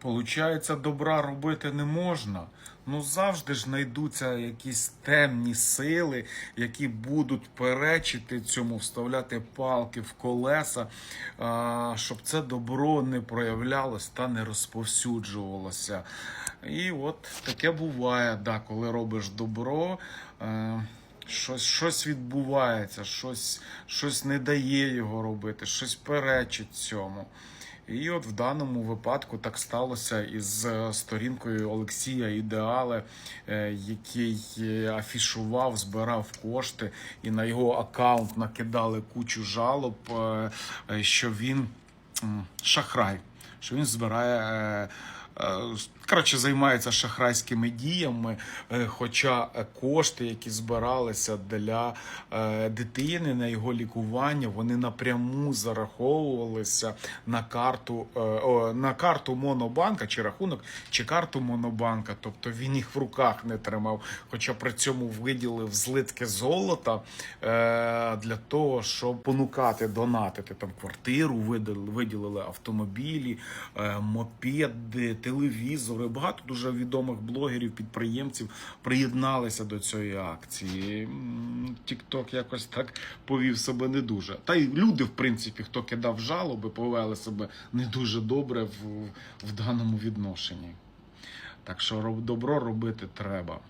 Получається, добра робити не можна. Ну завжди ж знайдуться якісь темні сили, які будуть перечити цьому, вставляти палки в колеса, щоб це добро не проявлялось та не розповсюджувалося. І от таке буває, да, коли робиш добро. Щось, щось відбувається, щось, щось не дає його робити, щось перечить цьому. І от в даному випадку так сталося із е, сторінкою Олексія Ідеале, е, який е, афішував, збирав кошти, і на його аккаунт накидали кучу жалоб, що він шахрай, що він збирає. е, е, Коротше, займається шахрайськими діями, е, хоча кошти, які збиралися для дитини на його лікування, вони напряму зараховувалися на карту, на карту Монобанка чи рахунок, чи карту Монобанка. Тобто він їх в руках не тримав. Хоча при цьому виділив злитки золота для того, щоб понукати, донатити там квартиру, виділили автомобілі, мопеди, телевізори. Багато дуже відомих блогерів, підприємців приєдналися до цієї акції. Тікток якось так повів себе не дуже. Та й люди, в принципі, хто кидав жалоби, повели себе не дуже добре в, в даному відношенні. Так що добро робити треба.